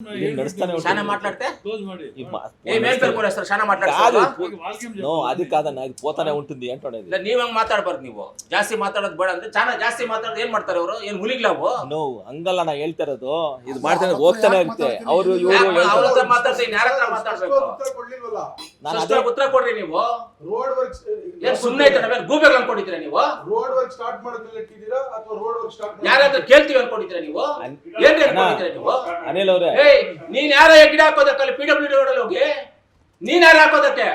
ಇದನ್ನ ನಡೆಸ್ತಾನೆ ಶಾನ ఉంటాను. మాట్లాడితే క్లోజ్ ಮಾಡಿ ఈ మా- ఏ మేలు పేరు కొనేస్తారు ಶಾನ కాదు మాట్లాడతారు నో అది కాదన్న ఇది పోతానే ఉంటుంది అంటున్నది ಇಲ್ಲ ನೀವ್ ಹಂಗ್ ಮಾತಾಡ್ಬಾರ್ದು ನೀವು ಜಾಸ್ತಿ ಮಾತಾಡೋದು ಬೇಡ ಅಂದ್ರೆ ಚಾನ ಜಾಸ್ತಿ ಮಾತಾಡೋದು ಏನ್ ಮಾಡ್ತಾರೆ ಅವರು ಏನ್ ಹುಲಿಗ್ಲಾವು ನೋ ಹಂಗಲ್ಲ ನಾ ಹೇಳ್ತಾ ಇರೋದು ಇದು ಮಾಡ್ತಾನೆ ಹೋಗ್ತಾನೆ ಇರುತ್ತೆ ಅವರು ಇವರು ಅವ್ರ ಹತ್ರ ಮಾತಾಡ್ತೀನಿ ಯಾರ ಹತ್ರ ಮಾತಾಡ್ಬೇಕು ಉತ್ತರ ಕೊಡ್ಲಿಲ್ವಲ್ಲ ನಾನು ಅದೇ ಸಸ್ತಾಗಿ ಉತ್ತರ ಕೊಡ್ರಿ ನೀವು ರೋಡ್ ವರ್ಕ್ ಏನ್ ಸುಮ್ನೆ ಐತೆ ನಾವೇನ್ ಗೂಬೆಗಳು ಅನ್ಕೊಂಡಿದ್ದೀರಾ ನೀವು ರೋಡ್ ವರ್ಕ್ ಸ್ಟಾರ್ಟ್ ಮಾಡಿದ್ಮೇಲೆ ಇಟ್ಟಿದ್ದೀರಾ ಅಥವಾ ರೋಡ್ ವರ್ಕ್ ಸ್ಟಾರ್ಟ್ ಯಾರಾದ್ರೂ ಕೇಳ್ತೀವಿ ಅನ್ಕೊಂಡಿದ್ದೀರಾ ನೀವು ಏನ್ರಿ ಅನ್ಕೊಂಡಿದ್ದೀರಾ ನೀವು ಅನಿಲ್ ಅವ್ರೆ ಏಯ್ ನೀನ್ ಯಾರ ಗಿಡ ಹಾಕೋದಕ್ಕಲ್ಲ ಪಿ ಡಿ ರೋಡಲ್ಲಿ ಹೋಗಿ? ನೀನ್ ಯಾರು ಹಾಕೋದಕ್ಕೆ?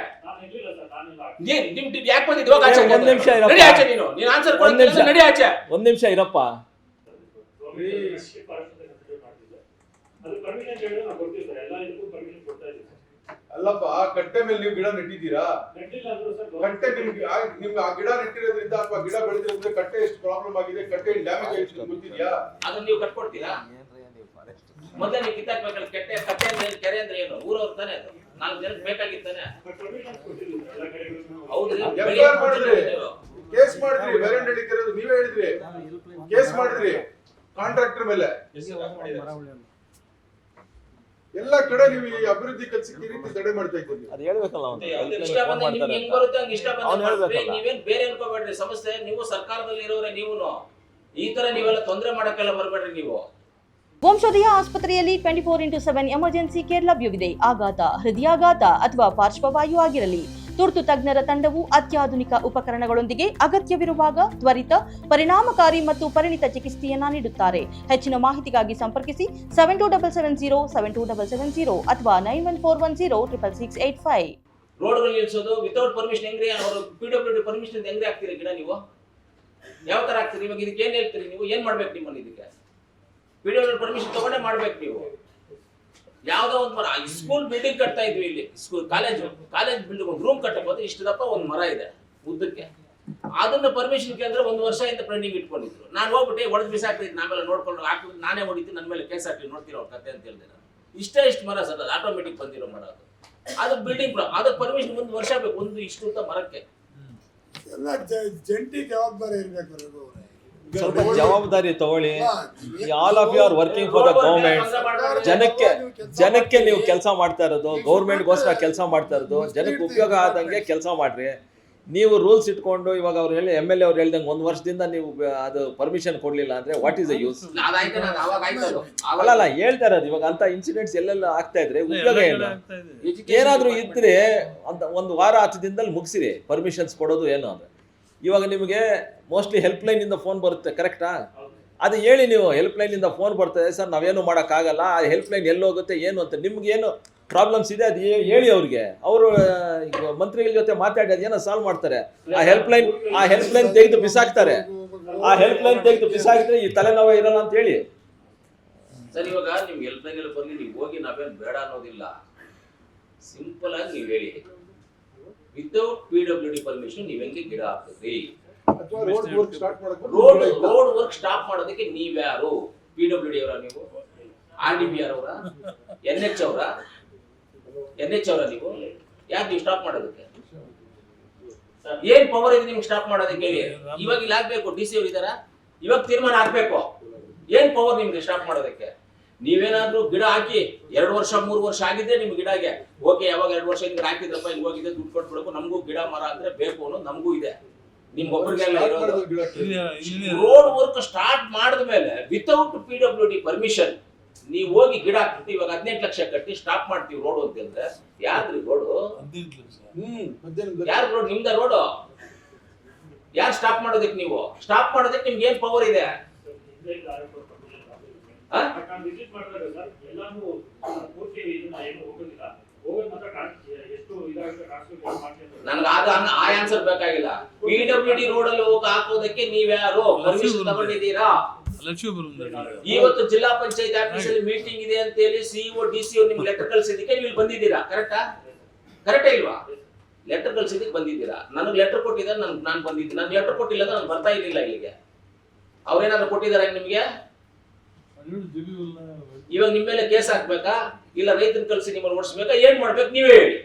ನೀನ್ ನಿಮ್ ಯಾಕೆ ಬಂದಿದ್ದು? ಹೋಗಿ ಆಚೆ ಒಂದ್ ನಿಮಿಷ ಇರಪ್ಪ. ನಡಿ ಆಚೆ ನೀನು. ನೀನ್ ಆನ್ಸರ್ ಒಂದ್ ನಿಮಿಷ. ಕೊಡ್ತೀನಿ ನಡಿ ಆಚೆ. ಒಂದ್ ನಿಮಿಷ ಇರಪ್ಪ. ನಾವು ಅಲ್ಲಪ್ಪ ಕಟ್ಟೆ ಮೇಲೆ ನೀವು ಗಿಡ ನೆಟ್ಟಿದ್ದೀರಾ? ಕಟ್ಟೆ ನಿಮ್ಗೆ ಆ- ನಿಮ್ಗೆ ಆ ಗಿಡ ನೆಟ್ಟಿರೋದ್ರಿಂದ ಅಥವಾ ಗಿಡ ಬೆಳೆದಿರೋದ್ರಿಂದ ಕಟ್ಟೆ ಎಷ್ಟು ಪ್ರಾಬ್ಲಮ್ ಆಗಿದೆ? ಕಟ್ಟೆ ಡ್ಯಾಮೇಜ್ ಆಗಿದೆ ಅಂತ ಗೊತ್ತಿದ್ಯಾ? ಅದನ್ನ ನೀವು ಕಟ್ಕೊಡ್ತೀರಾ? ಮೊದಲೇ ನೀವು ಕಿತ್ತಾಕ್ಬೇಕಲ್ಲ ಕೆಟ್ಟೆ ಕಟ್ಟೆ ಅಂದ್ರೆ ಏನು, ಕೆರೆ ಅಂದ್ರೆ ಏನು? ಊರವ್ರು ತಾನೆ ಅದು. ನಾಲ್ಕು ಜನಕ್ಕೆ ಬೇಕಾಗಿತ್ತಾನೆ ಹೌದ್ರಿ ಮಾಡಿದ್ರಿ. ಕೇಸ್ ಮಾಡಿದ್ರಿ ವೇರೆಂಟ್ ಹಿಡಿತಿರೋದು ನೀವೇ ಹೇಳಿದ್ರಿ. ಕೇಸ್ ಮಾಡಿದ್ರಿ ಕಾಂಟ್ರಾಕ್ಟರ್ ಮೇಲೆ. ಎಲ್ಲ ಕಡೆ ನೀವು ಈ ಅಭಿವೃದ್ಧಿ ಕೆಲಸಕ್ಕೆ ಈ ರೀತಿ ತಡೆ ಮಾಡ್ತಾ ಇದ್ದೀರಿ ಅದು ಹೇಳ್ಬೇಕಲ್ಲ ಅವ್ನು. ಇಷ್ಟ ಫೋನ್ ಬಂದ್ರೆ ನಿಮ್ಗೆ ಹೆಂಗ್ ಬರುತ್ತೆ ಹಂಗ ಇಷ್ಟ ಅವ್ನು ಬಂದ್ರೆ ಮಾಡ್ರಿ. ಹೇಳ್ಬೇಕಲ್ಲ. ನೀವೇನ್ ಬೇರೆ ಅನ್ಕೋಬೇಡ್ರಿ. ಸಮಸ್ಯೆ ನೀವು ಸರ್ಕಾರದಲ್ಲಿ ಇರೋರೆ ನೀವು ಈ ತರ ನೀವೆಲ್ಲ ತೊಂದರೆ ಮಾಡಕ್ಕೆಲ್ಲ ಬರ್ಬೇಡ್ರಿ ನೀವು. ವಂಶೋದಯ ಆಸ್ಪತ್ರೆಯಲ್ಲಿ twenty four into seven emergency care ಲಭ್ಯವಿದೆ. ಆಘಾತ, ಹೃದಯಾಘಾತ ಅಥವಾ ಪಾರ್ಶ್ವವಾಯು ಆಗಿರಲಿ. ತುರ್ತು ತಜ್ಞರ ತಂಡವು ಅತ್ಯಾಧುನಿಕ ಉಪಕರಣಗಳೊಂದಿಗೆ ಅಗತ್ಯವಿರುವಾಗ ತ್ವರಿತ, ಪರಿಣಾಮಕಾರಿ ಮತ್ತು ಪರಿಣಿತ ಚಿಕಿತ್ಸೆಯನ್ನ ನೀಡುತ್ತಾರೆ. ಹೆಚ್ಚಿನ ಮಾಹಿತಿಗಾಗಿ ಸಂಪರ್ಕಿಸಿ seven two double seven zero seven two double seven zero ಅಥವಾ nine one four one zero triple six eight five permission ಹೆಂಗ್ರಿ? ಅವರು ಪಿ ಪರ್ಮಿಷನ್ ಹೆಂಗ್ರಿ ಹಾಕ್ತೀರಿ ಗಿಡ ನೀವು? ಯಾವ ತರ ಹಾಕ್ತೀರಿ ಇವಾಗ ಇದಕ್ಕೆ ಏನ್ ಹೇಳ್ತೀರಿ ನೀವು? ಏನ್ ಮಾಡ್ಬೇಕು ನಿಮ್ಮಲ್ಲಿ ಇದಕ್ಕೆ? ಡಬ್ಲ್ಯೂ ಪರ್ಮಿಷನ್ ತಗೊಂಡೆ ಮಾಡ್ಬೇಕು ನೀವು. ಯಾವ್ದೋ ಒಂದು ಮರ. ಸ್ಕೂಲ್ ಬಿಲ್ಡಿಂಗ್ ಕಟ್ತಾ ಇದ್ವಿ ಇಲ್ಲಿ. ಸ್ಕೂಲ್ ಕಾಲೇಜ್ ಕಾಲೇಜ್ ಬಿಲ್ಡಿಂಗ್ ಒಂದು ರೂಮ್ ಕಟ್ಟಬಹುದು ಇಷ್ಟು ದಪ್ಪ ಒಂದು ಮರ ಇದೆ ಉದ್ದಕ್ಕೆ. ಅದನ್ನ ಪರ್ಮಿಷನ್ ಕೇಳಿದ್ರೆ ಒಂದು ವರ್ಷದಿಂದ ಪೆಂಡಿಂಗ್ ಇಟ್ಕೊಂಡಿದ್ರು. ನಾನು ಹೋಗ್ಬಿಟ್ಟು ಒಡೆದು ಬಿಸಾಕ್ತಿದ್ದು ನಾವೆಲ್ಲ ನೋಡ್ಕೊಂಡು ಹಾಕಿದ್ರು ನಾನೇ ಹೊಡಿತೀನಿ ನನ್ನ ಮೇಲೆ ಕೇಸ್ ಹಾಕಿ ನೋಡ್ತಿರೋ ಕತೆ? ಅಂತ ಹೇಳಿದೆ ಇಷ್ಟೇ ಇಷ್ಟು ಮರ ಸರ್, ಅದು ಆಟೋಮೆಟಿಕ್ ಬಂದಿರೋ ಮರ ಅದು. ಅದು ಬಿಲ್ಡಿಂಗ್ ಅದಕ್ಕೆ ಪರ್ಮಿಷನ್ ಒಂದು ವರ್ಷ ಬೇಕು ಒಂದು ಇಷ್ಟು ಅಂತ ಮರಕ್ಕೆ. ಎಲ್ಲ ಜಂಟಿ ಜವಾಬ್ದಾರಿ ಇರ್ಬೇಕು. ಸ್ವಲ್ಪ ಜವಾಬ್ದಾರಿ ತಗೊಳ್ಳಿ. All of you are working for the government ಜನಕ್ಕೆ ಜನಕ್ಕೆ ನೀವು ಕೆಲಸ ಮಾಡ್ತಾ ಇರೋದು ಗೌರ್ಮೆಂಟ್ಗೋಸ್ಕರ ಕೆಲಸ ಮಾಡ್ತಾ ಇರೋದು ಜನಕ್ಕೆ ಉಪಯೋಗ ಆದಂಗೆ ಕೆಲಸ ಮಾಡ್ರಿ. ನೀವು ರೂಲ್ಸ್ ಇಟ್ಕೊಂಡು ಇವಾಗ ಅವ್ರು ಹೇಳಿ ಎಂ ಎಲ್ ಎ ಅವ್ರು ಹೇಳ್ದಂಗೆ ಒಂದು ವರ್ಷದಿಂದ ನೀವು ಅದು ಪರ್ಮಿಷನ್ ಕೊಡ್ಲಿಲ್ಲ ಅಂದ್ರೆ ವಾಟ್ ಇಸ್ ದ ಯೂಸ್ ಅದಾಯ್ತು ನಾನು ಅವಾಗ ಆಯ್ತು ಅದು. ಅಲ್ಲ ಅಲ್ಲ ಹೇಳ್ತಾ ಇರೋದು. ಇವಾಗ ಅಂತ ಇನ್ಸಿಡೆಂಟ್ಸ್ ಎಲ್ಲೆಲ್ಲ ಆಗ್ತಾ ಇದ್ರೆ ಉಪಯೋಗ ಏನು? ಏನಾದ್ರೂ ಇದ್ರೆ ಅಂತ ಒಂದು ವಾರ ಹತ್ತು ದಿನದಲ್ಲಿ ಮುಗಿಸಿರಿ. ಪರ್ಮಿಷನ್ಸ್ ಕೊಡೋದು ಏನು ಅಂದ್ರೆ. ಇವಾಗ ನಿಮಗೆ ಮೋಸ್ಟ್ಲಿ ಹೆಲ್ಪ್ ಲೈನ್ ಇಂದ ಫೋನ್ ಬರುತ್ತೆ ಕರೆಕ್ಟಾ ಅದು ಹೇಳಿ ನೀವು ಹೆಲ್ಪ್ ಲೈನ್ ಇಂದ ಫೋನ್ ಬರ್ತದೆ ಸರ್ ನಾವೇನು ಮಾಡೋಕ್ಕಾಗಲ್ಲ ಆ ಹೆಲ್ಪ್ ಲೈನ್ ಎಲ್ಲಿ ಹೋಗುತ್ತೆ ಏನು ಅಂತ. ನಿಮ್ಗೆ ಏನು ಪ್ರಾಬ್ಲಮ್ಸ್ ಇದೆ ಅದು ಹೇಳಿ ಅವ್ರಿಗೆ. ಅವರು ಮಂತ್ರಿಗಳ ಜೊತೆ ಮಾತಾಡಿ ಅದೇನೋ ಸಾಲ್ವ್ ಮಾಡ್ತಾರೆ. ಆ ಹೆಲ್ಪ್ ಲೈನ್ ಆ ಹೆಲ್ಪ್ ಲೈನ್ ತೆಗೆದು ಬಿಸಾಕ್ತಾರೆ. ಆ ಹೆಲ್ಪ್ ಲೈನ್ ತೆಗೆದು ಬಿಸಾಕಿದ್ರೆ ಈ ತಲೆನೋವೇ ಇರಲ್ಲ ಅಂತ ಹೇಳಿ. ಸರ್ ಇವಾಗ ನಿಮ್ಗೆ ಹೆಲ್ಪ್ ಲೈನ್ ಬಂದು ನೀವು ಹೋಗಿ ನಾವೇನು ಬೇಡ ಅನ್ನೋದಿಲ್ಲ. ಸಿಂಪಲ್ ಆಗಿ ನೀವು ಹೇಳಿ. Without P W D permission ನೀವು ಹೆಂಗೆ ಗಿಡ ಹಾಕ್ತೀರಿ? Road work start road road work stop ಮಾಡೋದಕ್ಕೆ ನೀವ್ಯಾರು? ಪಿ ಡಬ್ಲ್ಯೂ ಡಿ ಅವರ ನೀವು? ಆರ್ ಡಿ ಬಿ ಆರ್ ಅವರ? ಎನ್ ಎಚ್ ಅವರ? ಎನ್ ಎಚ್ ಅವರ ನೀವು? ಯಾಕೆ ನೀವು ಸ್ಟಾಪ್ ಮಾಡೋದಕ್ಕೆ? ಏನ್ ಪವರ್ ಇದೆ ನಿಮ್ಗೆ ಸ್ಟಾಪ್ ಮಾಡೋದಕ್ಕೆ? ಹೇಳಿ ಇವಾಗ ಇಲ್ಲಿ ಆಗ್ಬೇಕು ಡಿ ಸಿ ಅವ್ರು ಇದಾರ ಇವಾಗ ತೀರ್ಮಾನ ಆಗ್ಬೇಕು. ಏನ್ ಪವರ್ ನಿಮ್ಗೆ ಸ್ಟಾಪ್ ಮಾಡೋದಕ್ಕೆ? ನೀವೇನಾದ್ರೂ ಗಿಡ ಹಾಕಿ ಎರಡು ವರ್ಷ ಮೂರು ವರ್ಷ ಆಗಿದ್ರೆ ನಿಮ್ ಗಿಡಗೆ ಓಕೆ ಯಾವಾಗ ಎರಡು ವರ್ಷ ಹಿಂಗ್ ಹಾಕಿದ್ರಪ್ಪ ಹಿಂಗ್ ಹೋಗಿದೆ ದುಡ್ಡು ಕೊಟ್ಬಿಡಬೇಕು. ನಮಗೂ ಗಿಡ ಮರ ಅಂದ್ರೆ ಬೇಕು ಅನ್ನೋದು ನಮಗೂ ಇದೆ. ರೋಡ್ ವರ್ಕ್ ಸ್ಟಾರ್ಟ್ ಮಾಡಿದ ಮೇಲೆ without P W D permission ನೀವು ಹೋಗಿ ಗಿಡ ಹಾಕ್ತಿ ಇವಾಗ ಹದಿನೆಂಟು ಲಕ್ಷ ಕಟ್ಟಿ ಸ್ಟಾಪ್ ಮಾಡ್ತೀವಿ ರೋಡ್ ಅಂತ ಹೇಳಿದ್ರೆ ಯಾರ್ದ್ರಿ ರೋಡ್ ಹ್ಮ್ ಯಾರ್ ರೋಡ್ ನಿಮ್ದ ರೋಡ್ ಯಾರು ಸ್ಟಾಪ್ ಮಾಡೋದಕ್ಕೆ ನೀವು ಸ್ಟಾಪ್ ಮಾಡೋದಕ್ಕೆ ನಿಮ್ಗೆ ಏನ್ ಪವರ್ ಇದೆ ನನ್ಗೆ ಆ ಆನ್ಸರ್ ಬೇಕಾಗಿಲ್ಲ. ಪಿ ಡಬ್ಲ್ಯೂ ಡಿ ರೋಡ್ ಅಲ್ಲಿ ಹೋಗಿ ಹಾಕೋದಕ್ಕೆ ನೀವ್ಯಾರು ಪರ್ಮಿಷನ್ ತಗೊಂಡಿದ್ದೀರಾ? ಇವತ್ತು ಜಿಲ್ಲಾ ಪಂಚಾಯತ್ ಆಫೀಸ್ ಅಲ್ಲಿ ಮೀಟಿಂಗ್ ಇದೆ ಅಂತ ಹೇಳಿ ಸಿಇಒ ಡಿ ಸಿ ನಿಮ್ಗೆ ಲೆಟರ್ ಕಳ್ಸಿದ್ದಕ್ಕೆ ನೀವು ಇಲ್ಲಿ ಬಂದಿದ್ದೀರಾ? ಕರೆಕ್ಟಾ ಕರೆಕ್ಟ್ ಇಲ್ವಾ? ಲೆಟರ್ ಕಳ್ಸಿದ್ದಕ್ಕೆ ಬಂದಿದ್ದೀರಾ? ನನಗೆ ಲೆಟರ್ ಕೊಟ್ಟಿದ್ದಾರೆ ನನ್ ನಾನು ಬಂದಿದ್ದೀನಿ ನಾನು ಲೆಟರ್ ಕೊಟ್ಟಿಲ್ಲ ನಾನು ಬರ್ತಾ ಇರಲಿಲ್ಲ ಇಲ್ಲಿಗೆ. ಅವ್ರೇನಾದ್ರು ಕೊಟ್ಟಿದ್ದಾರೆ ನಿಮ್ಗೆ? ಇವಾಗ ನಿಮ್ಮ ಮೇಲೆ ಕೇಸ್ ಹಾಕ್ಬೇಕಾ? ಇಲ್ಲ ರೈತನ ಕಲಿಸಿ ನಿಮ್ಮನ್ನು ಓಡಿಸ್ಬೇಕಾ? ಏನ್ ಮಾಡ್ಬೇಕು ನೀವೇ ಹೇಳಿ.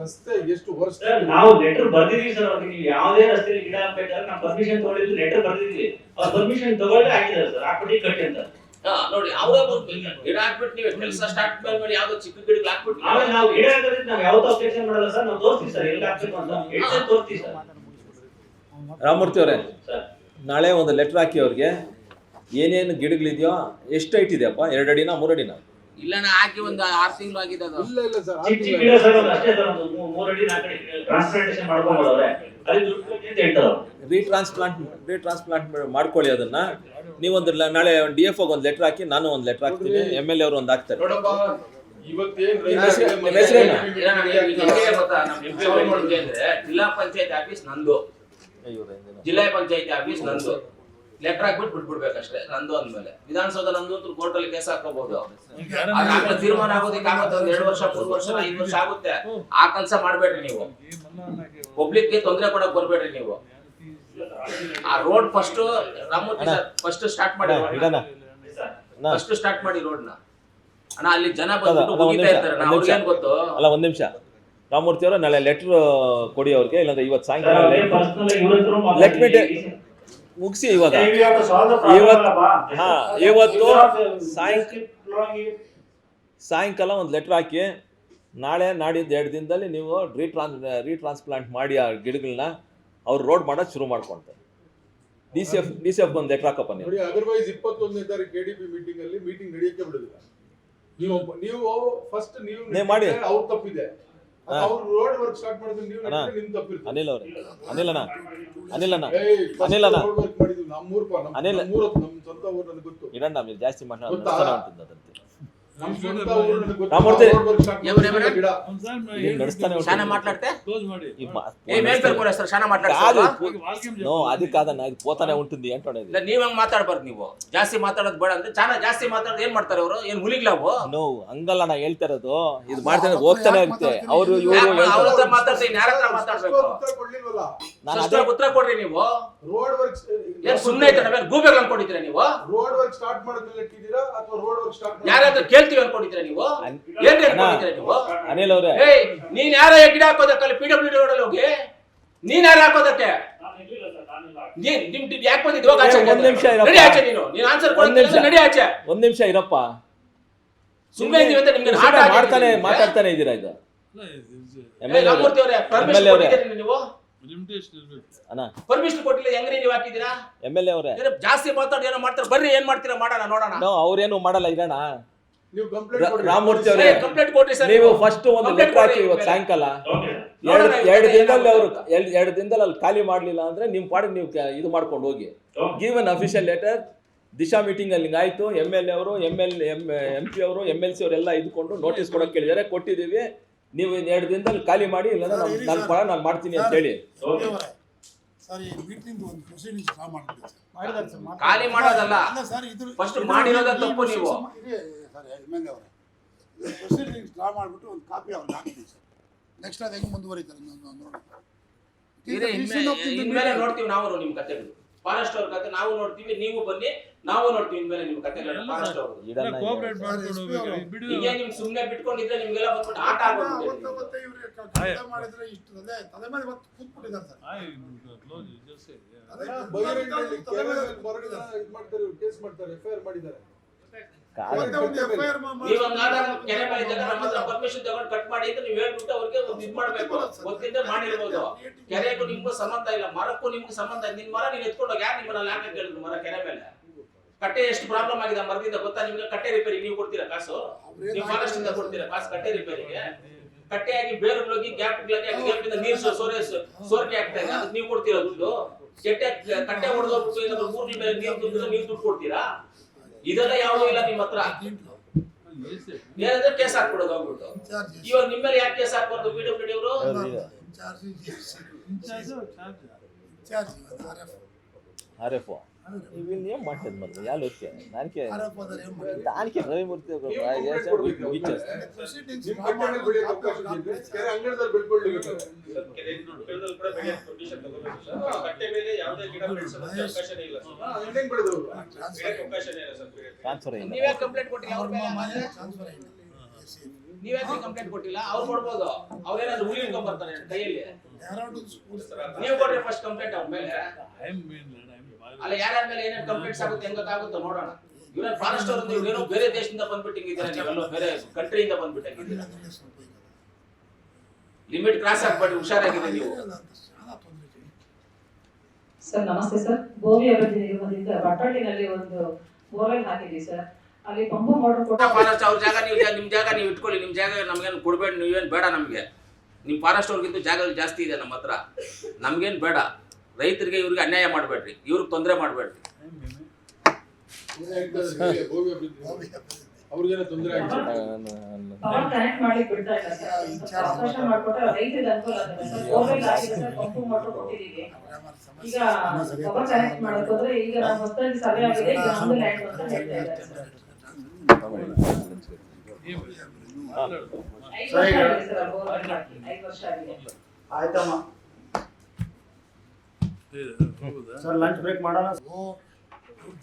ರಸ್ತೆ ಎಷ್ಟು ವರ್ಷ ಸರ್ ನಾವು ಲೆಟರ್ ಬರ್ದಿದೀವಿ ಸರ್ ಅವ್ರಿಗೆ. ನೀವು ಯಾವುದೇ ರಸ್ತೆಯಲ್ಲಿ ಗಿಡ ಹಾಕ್ಬೇಕಾದ್ರೆ ನಾವು ಪರ್ಮಿಷನ್ ತಗೊಂಡಿದ್ದು ಲೆಟರ್ ಬರ್ದಿದ್ವಿ ಅವ್ರು ಪರ್ಮಿಷನ್ ತಗೊಳ್ಳೇ ಹಾಕಿದ್ದಾರೆ ಸರ್ ಹಾಕ್ಬಿಟ್ಟು ಕಟ್ಟಿ ಅಂತ. ನೋಡಿ ಅವರೇ ಗಿಡ ಹಾಕ್ಬಿಟ್ಟು ನೀವು ಕೆಲಸ ಸ್ಟಾರ್ಟ್ ಮಾಡಿ ಯಾವ್ದೋ ಚಿಕ್ಕ ಗಿಡಗಳು ಹಾಕ್ಬಿಟ್ಟು ಆಮೇಲೆ ನಾವು ಗಿಡ ಹಾಕೋದ್ರಿಂದ ನಾವು ಯಾವತ್ತೂ ಅಬ್ಜೆಕ್ಷನ್ ಮಾಡಲ್ಲ ಸರ್ ನಾವು ತೋರಿಸ್ತೀವಿ ಸರ್ ಎಲ್ಲಿ ಹಾಕ್ಬೇಕು ಅಂತ. ಹೇಳ್ತೇವೆ ತೋರಿಸ್ತೀವಿ ಸರ್. ರಾಮಮೂರ್ತಿ ಅವರೇ ಸರ್. ನಾಳೆ ಒಂದು ಲೆಟರ್ ಹಾಕಿ ಅವ್ರಿಗೆ. ಏನೇನು ಗಿಡಗಳಿದೆಯೋ ಎಷ್ಟು ಹೈಟ್ ಇದೆಯಪ್ಪ? ಎರಡು ಅಡಿನ ಮೂರು ಅಡಿನ? ಇಲ್ಲ ನಾ ಹಾಕಿ ಒಂದು ಆರು ತಿಂಗಳು ಆಗಿದೆ ಅದು. ಇಲ್ಲ ಇಲ್ಲ ಸರ್ ಚಿಕ್ಕ ಚಿಕ್ಕ ಗಿಡ ಸರ್ ಒಂದು ಅಷ್ಟೇ ಸರ್ ಒಂದು ಮೂ- ಮೂರು ಅಡಿ ನಾಲ್ಕು ಅಡಿ ಟ್ರಾನ್ಸ್ಪ್ಲಾಂಟೇಶನ್ ಮಾಡ್ಕೊಂಡ್ಬರೋರೆ ಅಲ್ಲಿ ದುಡ್ಡು ಕೊಡ್ತೀನಿ ಅಂತ ಹೇಳ್ತಾರೆ ಅವ್ರು. ರೀಟ್ರಾನ್ಸ್ಪ್ಲಾಂಟ್ ರೀಟ್ರಾನ್ಸ್ಪ್ಲಾಂಟ್ ಮಾಡ್ಕೊಳ್ಳಿ ಅದನ್ನ. ನೀವೊಂದು ಲ- ನಾಳೆ ಡಿ ಎಫ್ ಒಂದು ಲೆಟರ್ ಹಾಕಿ ನಾನು ಒಂದು ಲೆಟರ್ ಹಾಕ್ತೀನಿ. ಎಂ ಎಲ್ ಎ ಅವರು ಒಂದು ಹಾಕ್ತಾರೆ. ನೋಡಪ್ಪ ಇವತ್ತೇನ್ ನಿಮ್ಮ ಹೆಸ್ರು- ನಿಮ್ಮ ಹೆಸ್ರೇನು? ಇಲ್ಲ, ನನಗೆ ಈಗ ಹೆಂಗೆ ಗೊತ್ತಾ? ನಮ್ಮ ಎಂ ಪಿ ಹೆಂಗೆ ಅಂದ್ರೆ ಜಿಲ್ಲಾ ಪಂಚಾಯತ್ ಆಫೀಸ್ ನಂದು. ಜಿಲ್ಲಾ ಪಂಚಾಯತ್ ಆಫೀಸ್ ನಂದು. ಲೆಟರ್ ಹಾಕ್ಬಿಟ್ಟು ಬಿಟ್ಬಿಡ್ಬೇಕಷ್ಟೇ ನಂದು ಅಂದ್ಮೇಲೆ. ವಿಧಾನಸೌಧ ನಂದು ಅಂತ ಕೋರ್ಟ್ ಅಲ್ಲಿ ಕೇಸ್ ಹಾಕೋಬಹುದು ಅದಾಗ್ಲೇ ತೀರ್ಮಾನ ಆಗೋದಕ್ಕೆ ಆಗುತ್ತೆ ಒಂದ್ ಎರಡು ವರ್ಷ ಮೂರು ವರ್ಷ ಐದು ವರ್ಷ ಆಗುತ್ತೆ. ಆ ಕೆಲಸ ಮಾಡ್ಬೇಡ್ರಿ ನೀವು. ಪಬ್ಲಿಕ್ಗೆ ತೊಂದರೆ ಕೊಡಕ್ ಬರ್ಬೇಡ್ರಿ ನೀವು. ಆ road first Ramurthy sir first start ಮಾಡಿ ಫಸ್ಟ್ ಸ್ಟಾರ್ಟ್ ಮಾಡಿ ರೋಡ್ನ ಅಣ್ಣ ಅಲ್ಲಿ ಜನ ಬಂದು ಬಂದ್ಬಿಟ್ಟು ಇರ್ತಾರೆ. ಗೊತ್ತು? ಅಲ್ಲ ಒಂದು ನಿಮಿಷ. ರಾಮೂರ್ತಿ ಅವರು ನಾಳೆ ಲೆಟರ್ ಕೊಡಿ ಅವ್ರಿಗೆ ಇಲ್ಲಾಂದ್ರೆ ಇವತ್ತು ಸಾಯಂಕಾಲ ಲೆಟ್ personal ಮುಗಿಸಿ ಇವಾಗ. ಇವತ್ತು- ಸಾಯಂಕಾಲ ಸಾಯಂಕಾಲ ಒಂದು ಲೆಟರ್ ಹಾಕಿ ನಾಳೆ ನಾಡಿದ್ದು ಎರಡು ದಿನದಲ್ಲಿ ನೀವು ರೀಟ್ರಾನ್ಸ್ ರೀಟ್ರಾನ್ಸ್ಪ್ಲಾಂಟ್ ಮಾಡಿ ಆ ಗಿಡಗಳನ್ನ ಅವ್ರು ರೋಡ್ ಮಾಡೋದು ಶುರು ಮಾಡ್ಕೊಳ್ತಾರೆ D C F D C F ಬಂದು ಲೆಟರ್ ಹಾಕಪ್ಪ ನೀವು. ನೋಡಿ ಅದರ್ವೈಸ್ ಇಪ್ಪತ್ತೊಂದನೇ ತಾರೀಕು ಡಿ ಮೀಟಿಂಗ್ ಮೀಟಿಂಗಲ್ಲಿ ಮೀಟಿಂಗ್ ನಡೆಯೋಕ್ಕೆ ಬಿಡೋದಿಲ್ಲ. ನೀವು ನೀವು ಫಸ್ಟ್ ನೀವು ನೀವು ಮಾಡಿ. ಅವ್ರು ತಪ್ಪಿದೆ. ರೋಡ್ ವರ್ಕ್ ಸ್ಟಾರ್ಟ್ ಮಾಡಿದ್ರೆ ನೀವು ನಿಮ್ ತಪ್ಪಿರ್ತದೆ ಅನಿಲ್ ಅವರೇ. ಅನಿಲ್ ಅಣ್ಣ. ಅನಿಲ್ ಅಣ್ಣ. ಏಯ್, first ಅನಿಲ್ work ಮಾಡಿದ್ವಿ ನಮ್ಮೂರ್ಪ ನಮ್ಮ. ನಮ್ಮೂರ ನಮ್ ಸ್ವಂತ ಊರು ನನಗೆ ಗೊತ್ತು. ಇಡಣ್ಣ ಜಾಸ್ತಿ అది కాదన్న అది పోతానే ఉంటుంది అంటున్నది ಇಲ್ಲ ನೀವ್ ಹಂಗ್ ಮಾತಾಡ್ಬಾರ್ದು ನೀವು ಜಾಸ್ತಿ ಮಾತಾಡೋದು ಬೇಡ ಅಂದ್ರೆ ಚಾನ ಜಾಸ್ತಿ ಮಾತಾಡೋದು ಏನ್ ಮಾಡ್ತಾರೆ ಅವರು ಏನ್ ಹುಲಿಗ್ಲಾವು ನೋ ಹಂಗಲ್ಲ ನಾ ಹೇಳ್ತಾ ಇರೋದು ಇದು ಮಾಡ್ತಾನೆ ಹೋಗ್ತಾನೆ ಇರುತ್ತೆ ಅವರು ಇವರು ಅವ್ರ ಹತ್ರ ಮಾತಾಡ್ತೀನಿ ಯಾರ ಹತ್ರ ಮಾತಾಡ್ಬೇಕು ಉತ್ತರ ಕೊಡ್ಲಿಲ್ವಲ್ಲ ನಾನು ಸಸ್ತ ಅದೇ ಉತ್ತರ ಕೊಡ್ರಿ ನೀವು ರೋಡ್ ವರ್ಕ್ ಏನ್ ಸುಮ್ನೆ ಐತೆ ನಾವೇನ್ ಗೂಬೆಗಳು ಅನ್ಕೊಂಡಿದ್ದೀರಾ ನೀವು ರೋಡ್ ವರ್ಕ್ ಸ್ಟಾರ್ಟ್ ಮಾಡಿದ್ಮೇಲೆ ಇಟ್ಟಿದ್ದೀರಾ ಅಥವಾ ರೋಡ್ ವರ್ಕ್ ಸ್ಟಾರ್ಟ್ ಯಾರಾದ್ರೂ ಕೇಳ್ತೀವಿ ಅನ್ಕೊಂಡಿದ್ರೆ ನೀವು? ಏನ್ ನೀವು? ಅನಿಲ್ ಅವ್ರೆ. ಏಯ್ ನೀನ್ ಯಾರ ಗಿಡ ಹಾಕೋದಕ್ಕಲ್ಲಿ ಪಿ ಡಬ್ಲ್ಯೂ ಡಿ ರೋಡಲ್ಲಿ ಹೋಗಿ? ನೀನ್ ಯಾರು ಹಾಕೋದಕ್ಕೆ? ನಾನು ಇರ್ಲಿಲ್ಲ ಸರ್ ನಾನಿಲ್ಲ ನೀನ್ ನಿಮ್ ನಿಮ್ ಯಾಕೆ ಬಂದಿದ್ದು? ಹೋಗ್ ಆಚೆ ಒಂದ್ ನಿಮಿಷ ಇರಪ್ಪ. ನಡಿ ಆಚೆ ನೀನು. ನೀನ್ ಆನ್ಸರ್ ಒಂದ್ ನಿಮಿಷ. ಕೊಡ್ತೀನಿ ನಡಿ ಆಚೆ. ಒಂದ್ ನಿಮಿಷ ಇರಪ್ಪ. ಸುಮ್ನೆ ಇದೀವಿ ಅಂತ ನಿಮ್ಗೆ ಮಾಡ್ತಾನೆ ಮಾತಾಡ್ತಾನೆ ಇದ್ದೀರಾ ಇದು? ಎಂ ಎಲ್ ರಾಮಮೂರ್ತಿ ಅವರೇ ಪರ್ಮಿಷನ್ ಕೊಟ್ಟಿದ್ದೀರಿ ನೀವು? ಪರ್ಮಿಷನ್ ಕೊಟ್ಟಿಲ್ಲ ಹೆಂಗ್ರಿ ನೀವು ಹಾಕಿದ್ದೀರಾ? ಎಂ ಎಲ್ ಎ ಅವರೇ. ಜಾಸ್ತಿ ಮಾತಾಡಿ ಏನೋ ಮಾಡ್ತಾರೆ. ಬರ್ರಿ ಏನ್ ಮಾಡ್ತೀರಾ ಮಾಡೋಣ ನೋಡೋಣ. ನೋ ಅವ್ರೇನು ಮಾಡಲ್ಲ ಇರೋಣ. ರಾಮಮೂರ್ತಿ ಅವರೇ ಕಂಪ್ಲೇಂಟ್ ಕೊಡ್ರಿ ಸರ್ ನೀವು ಫಸ್ಟ್ ಒಂದು ಲೆಟರ್ ಹಾಕಿ ಇವತ್ತು. ಸಾಯಂಕಾಲ. ಎರಡು ದಿನದಲ್ಲಿ ಅವರು. ಎರಡು ಎರಡು ದಿನದಲ್ಲಿ ಅಲ್ಲಿ ಖಾಲಿ ಮಾಡಲಿಲ್ಲ ಅಂದ್ರೆ ನಿಮ್ಮ ಪಾಡಿಗೆ ನೀವು ಇದು ಮಾಡ್ಕೊಂಡು ಹೋಗಿ. Give an official letter Disha meeting ಅಲ್ಲಿ ಆಯ್ತು ಎಂ ಎಲ್ ಎ ಅವರು M L M M P ಅವರು ಎಂ ಎಲ್ ಸಿ ಅವರೆಲ್ಲ ಇದ್ಕೊಂಡು ನೋಟಿಸ್ ಕೊಡೋಕೆ ಕೇಳಿದ್ದಾರೆ ಕೊಟ್ಟಿದ್ದೀವಿ. ನೀವು ಎರಡು ದಿನದಲ್ಲಿ ಖಾಲಿ ಮಾಡಿ ಇಲ್ಲಾಂದ್ರೆ ನಾನು ಸರ್. ನಾನು ಮಾಡ್ತೀನಿ ಅಂತ ಹೇಳಿ. ಓಕೆ ಸರ್ ಈ ಮೀಟಿಂಗ್ ಒಂದು ಪ್ರೊಸೀಡಿಂಗ್ ಮಾಡ್ಬಿಡಿ ಸರ್. ಖಾಲಿ ಮಾಡೋದಲ್ಲ. ಫಸ್ಟ್ ಇದು ತಪ್ಪು ನೀವು. ಸರ್ ಎಂ ಎಲ್ ಎ ಅವರೇ ಪ್ರೊಸೀಡಿಂಗ್ ಸ್ಟಾರ್ಟ್ ಮಾಡಿಬಿಟ್ಟು ಒಂದು ಕಾಪಿ ಅವ್ರಿಗೆ ಹಾಕ್ತೀವಿ ಸರ್. ನೆಕ್ಸ್ಟ್ ಅದು ಹೆಂಗೆ ಮುಂದುವರಿತಾರೆ ಇನ್ಮೇಲೆ ನೋಡ್ತೀವಿ ನಾವು ನಿಮ್ ಕತೆಗಳು ಫಾರೆಸ್ಟ್ ಅವ್ರ ಕತೆ ನಾವು ನೋಡ್ತೀವಿ ನೀವು ಬನ್ನಿ ನಾವು ನೋಡ್ತೀವಿ ಇನ್ಮೇಲೆ ಫಾರೆಸ್ಟ್ ನಿಮ್ ಬಿಟ್ಕೊಂಡಿದ್ರೆ ನಿಮ್ಗೆಲ್ಲ ಬಂದ್ಬಿಟ್ಟು ಆಟ ಆಗೋದು ಮಾಡಿದ್ರೆ ಇಷ್ಟು ಅದೇ ತಲೆ ಮೇಲೆ ಇವತ್ತು ಕೂತ್ಬಿಟ್ಟಿದ್ದಾರೆ ಸರ್. ಮಾಡ್ತಾರೆ ಕೇಸ್ ಮಾಡ್ತಾರೆ ಎಫ್ ಐ ಆರ್ ಮಾಡಿದ್ದಾರೆ ಕಾದು. ಇವತ್ತೇ ಒಂದು FIR ಮಾ- ನೀವ್ ಕೆರೆ ಮೇಲೆ ಇದ್ದಾಗ ನಮ್ಮ ಹತ್ರ ಪರ್ಮಿಷನ್ ತಗೊಂಡು ಕಟ್ ಮಾಡಿ ಅಂತ ನೀವು ಹೇಳ್ಬಿಟ್ಟು ಅವ್ರಿಗೆ ಒಂದು ಇದ್ ಮಾಡ್ಬೇಕು. ಗೊತ್ತಿದ್ದೆ ಮಾಡಿರ್ಬೋದು. ಕೆರೆಗೂ ನಿಮ್ಗೂ ಸಂಬಂಧ ಇಲ್ಲ. ಮರಕ್ಕೂ ನಿಮ್ಗೆ ಸಂಬಂಧ ನಿನ್ ಮರ ನೀವ್ ಎತ್ಕೊಂಡೋಗಿ ಯಾರು ನಿಮ್ಮನ್ನ ಲ್ಯಾಂಡ್ ಕೇಳಿದ್ರು ಮರ ಕೆರೆ ಮೇಲೆ? ಕಟ್ಟೆ ಎಷ್ಟು ಪ್ರಾಬ್ಲಮ್ ಆಗಿದೆ ಮರದಿಂದ ಗೊತ್ತಾ? ನಿಮ್ಗೆ ಕಟ್ಟೆ ರಿಪೇರಿ ನೀವು ಕೊಡ್ತೀರಾ ಕಾಸು? ನೀವು ಫಾರೆಸ್ಟ್ ಇಂದ ಕೊಡ್ತೀರಾ ಕಾಸು ಕಟ್ಟೆ ರಿಪೇರಿಗೆ ಕಟ್ಟೆಯಾಗಿ ಬೇರುಗಳೋಗಿ ಹೋಗಿ ಗ್ಯಾಪ್ ಇಂದ ನೀರು ಸೋರೆ ಸೋರಿಕೆ ಆಗ್ತಾ ಇದೆ ಅದಕ್ಕೆ ನೀವು ಕೊಡ್ತೀರಾ ದುಡ್ಡು? ಕೆಟ್ಟೆ ಕಟ್ಟೆ ಹೊಡೆದೋಗ್ಬಿಟ್ಟು ಮೇಲೆ ನೀರು ತುಂಬಿದ್ರೆ ನೀವು ದುಡ್ಡು ಕೊಡ್ತೀರಾ? ಇದೆಲ್ಲ ಯಾವುದೂ ಇಲ್ಲ ನಿಮ್ಮ ಹತ್ರ? ಏನಂದ್ರೆ ಕೇಸ್ ಹಾಕ್ಬಿಡೋದು ಹೋಗ್ಬಿಟ್ಟು. ಇವಾಗ ನಿಮ್ಮ ಮೇಲೆ ಯಾಕೆ ಕೇಸ್ ಹಾಕ್ಬಾರ್ದು? ಪಿ ಡಬ್ಲ್ಯೂ ಡಿ ಅವರು? ಆರ್ ಎಫ್ ಆರ್ ಎಫ್ ಇವಿನ್ ಏನ್ ಮಾಡ್ತೇನೆ ಮೊದಲು ಯಾರು ಓಕೆ ನಾನ್ಕೆ ಆರ್ ಎಫ್ ಅಂದ್ರೆ ಏನು ಮಾಡಿ దానికి రవిమూర్తి ఒక ನೀವು బాగా complaint చేస్తే ಕೊಡ್ಬೇಕು. ఇచ్చేస్తాను ಪ್ರೊಸೀಡಿಂಗ್ಸ್ ನಿಮ್ ಕಟ್ಟೆ ಮೇಲೆ ಬೆಳೆಯಕ್ಕೆ ಅವಕಾಶ ಇದೆ ಕೆರೆ ಅಂಗಳದಲ್ಲಿ ಬೆಳ್ಕೊಳ್ಳಿಕ್ಕೆ ಕಟ್ಟೆ ಮೇಲೆ ಯಾವುದೇ ಗಿಡ ಬೆಳೆಸೋದಕ್ಕೆ ಅವಕಾಶನೇ ಇಲ್ಲ ಹಾ, ಹೆಂಗ್ ಬೆಳೆದವರು ಅವಕಾಶನೇ ಇಲ್ಲ ಸರ್ ట్రాన్స్ఫర్ అయింది ನೀವೇ ಕಂಪ್ಲೇಂಟ್ ಕೊಟ್ಟಿಲ್ಲ ಅವ್ರ ಅವ್ರ ಮೇಲೆ ಮನೆ ಟ್ರಾನ್ಸ್ಫರ್ ಆಗಿದೆ ಎಸ್ ನೀವೇ ಕಂಪ್ಲೇಂಟ್ ಕೊಟ್ಟಿಲ್ಲ ಅವ್ರು ಕೊಡ್ಬೋದು ಅವ್ರೇನಾದ್ರು ಹುಲಿ ಇಟ್ಕೊಂಡ್ ಬರ್ತಾರೆ ಕೈಯಲ್ಲಿ ಯಾರಾದ್ರು ಸ್ಕೂಲ್ ನೀವು ಕೊಡ್ರಿ ಫಸ್ಟ್ ಕಂಪ್ಲೇಂಟ್ ಅವ್ರ ಮೇಲೆ? I am mean I am ಅಲ್ಲ ಯಾರ್ಯಾರ ಮೇಲೆ ಏನೇನ್ ಕಂಪ್ಲೇಂಟ್ಸ್ ಆಗುತ್ತೆ ಹೆಂಗ್ ಗೊತ್ತಾಗುತ್ತೋ ನೋಡೋಣ. ಇವನ ಫಾರೆಸ್ಟ್ ಅವರು ನೀವು ಏನೋ ಬೇರೆ ದೇಶದಿಂದ ಬಂದ್ಬಿಟ್ಟಿದ್ದೀರಾ ನೀವೆಲ್ಲೋ ಬೇರೆ ಕಂಟ್ರಿಯಿಂದ ಬಂದ್ಬಿಟ್ಟಿದ್ದೀರಾ. ಲಿಮಿಟ್ ಕ್ರಾಸ್ ಆಗ್ಬೇಡಿ ಹುಷಾರಾಗಿದೆ ನೀವು. ಸರ್ ನಮಸ್ತೆ ಸರ್ ಗೋವಿ ಅಭಿವೃದ್ಧಿ ನಿಗಮದಿಂದ ಬಟ್ಟಾಳಿನಲ್ಲಿ ಒಂದು ಬೋರ್ವೆಲ್ ಹಾಕಿದ್ವಿ ಸರ್ ಅಲ್ಲಿ ಪಂಪು ಮೋಟರ್ ಫಾರೆಸ್ಟ್ ಅವ್ರ ಜಾಗ ನೀವು ನಿಮ್ ಜಾಗ ನೀವು ಇಟ್ಕೊಳ್ಳಿ ನಿಮ್ ಜಾಗ ನಮ್ಗೇನು ಕೊಡ್ಬೇಡಿ ನೀವೇನು ಬೇಡ ನಮಗೆ. ನಿಮ್ ಫಾರೆಸ್ಟ್ ಅವ್ರಿಗಿಂತ ಜಾಗ ಜಾಸ್ತಿ ಇದೆ ನಮ್ಮ ಹತ್ರ. ನಮ್ಗೇನು ಬೇಡ. ರೈತರಿಗೆ ಇವ್ರಿಗೆ ಅನ್ಯಾಯ ಮಾಡಬೇಡ್ರಿ. ಇವ್ರಿಗೆ ತೊಂದರೆ ಮಾಡಬೇಡ್ರಿ. ಈಗ ಆಗಿದೆ ಅಂತ ಆಗಿದೆ ಆಗಿದೆ. ಆಯ್ತಮ್ಮ ಸರ್ ಲಂಚ್ ಬ್ರೇಕ್ ಮಾಡೋಣ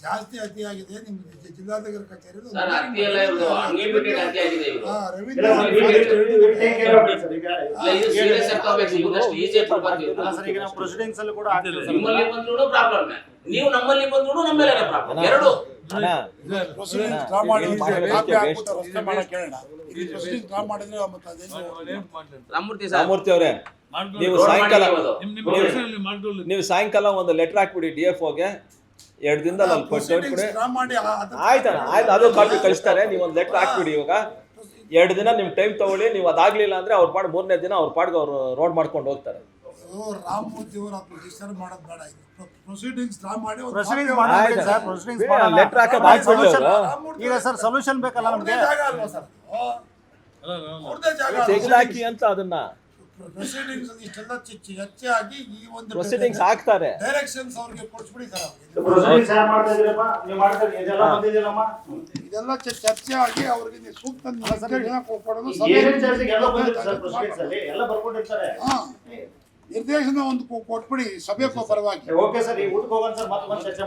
ಜಾಸ್ತಿ ಅತಿಯಾಗಿದೆ ನಿಮ್ಗೆ ಜಿ- ಜಿಲ್ಲಾಧಿಕಾರಿ ಕಚೇರಿ ಅತಿ ಈಸಿ ಅಲ್ಲ ಸರ್ ಈಗ ನಾವು ಪ್ರೊಸೀಡಿಂಗ್ಸ್ ಅಲ್ಲಿ ಕೂಡ. ನಿಮ್ಮಲ್ಲಿ ಬಂದ್ರು ಪ್ರಾಬ್ಲಮ್ ನೀವು ನಮ್ಮಲ್ಲಿ ಬಂದ್ರು ನಮ್ಮ ಮೇಲೆ ಪ್ರಾಬ್ಲಮ್ ಎರಡು. ರಾಮೂರ್ತಿ ಅವರೇ ನೀವು ಸಾಯಂಕಾಲ ನಿಮ್ಮ ನೀವು ಸಾಯಂಕಾಲ ಒಂದು ಲೆಟರ್ ಹಾಕ್ಬಿಡಿ ಡಿ ಎಫ್ ಓಗೆ ಎರಡು ದಿನದಲ್ಲಿ ಅಲ್ಲಿ ಕೊಟ್ಟು ಆಯ್ತಣ್ಣ ಆಯ್ತು ಅದು ಕಾಪಿ ಕಳಿಸ್ತಾರೆ. ನೀವು ಒಂದು ಲೆಟರ್ ಹಾಕ್ಬಿಡಿ ಇವಾಗ. ಎರಡು ದಿನ ನಿಮ್ ಟೈಮ್ ತಗೊಳ್ಳಿ. ನೀವು ಅದಾಗ್ಲಿಲ್ಲ ಅಂದ್ರೆ ಅವ್ರ ಪಾಡ್ ಮೂರನೇ ದಿನ ಅವ್ರ ಪಾಡ್ಗೆ ಅವ್ರು ರೋಡ್ ಮಾಡ್ಕೊಂಡು ಹೋಗ್ತಾರೆ. ರಾಮಮೂರ್ತಿ ಅವರು ಮಾಡೋದು ಬೇಡ ಇದು ಪ್ರೊಸೀಡಿಂಗ್ಸ್ ಡ್ರಾ ಮಾಡಿ ಒಂದು. ಸರ್, ಅವ್ರು. ರಾಮಮೂರ್ತಿ ಈಗ ಸರ್ ಸೊಲ್ಯೂಷನ್ ಬೇಕಲ್ಲ ನಮಗೆ? ಜಾಗ ಅಲ್ವಾ ಸರ್? ಜಾಗ ತೆಗೆದಾಕಿ ಅಂತ ಅದನ್ನ. ಪ್ರೊಸೀಡಿಂಗ್ಸ್ ಇಷ್ಟೆಲ್ಲ ಚಿಚ್ಚಿ ಹೆಚ್ಚಾಗಿ ಈ ಒಂದು ಪ್ರೊಸೀಡಿಂಗ್ಸ್ ಹಾಕ್ತಾರೆ. ಡೈರೆಕ್ಷನ್ಸ್ ಅವ್ರಿಗೆ ಕೊಡ್ಸ್ಬಿಡಿ ಸರ್ ಅವ್ರಿಗೆ. ಪ್ರೊಸೀಡಿಂಗ್ಸ್ ಯಾರು ಮಾಡ್ತಾ ಇದೀರಪ್ಪ ನೀವು ಮಾಡ್ತಾ ಇದೆಲ್ಲ ಬಂದಿದ್ದೀರಮ್ಮ ಇದೆಲ್ಲ ಚರ್ಚೆ ಆಗಿ ಅವ್ರಿಗೆ ಸೂಕ್ತ ನಿರ್ದೇಶನ ಕೊಡೋದು ಏನೇನ್ ಚರ್ಚೆಗೆ ಎಲ್ಲ ಸರ್ ಪ್ರೊಸೀಡಿಂಗ್ಸ್ ಅಲ್ಲಿ? ಎಲ್ಲ ಬರ್ಕೊಂಡಿರ್ತಾರೆ. ಹಾ. ನಿರ್ದೇಶನ ಒಂದು ಕೊಟ್ಬಿಡಿ ಸಭೆ ಪರವಾಗಿ. ಓಕೆ ಸರ್ ಈ ಊಟಕ್ಕೆ ಹೋಗೋಣ ಸರ್ ಮತ್ತೆ ಮತ್ತೆ ಚರ್ಚೆ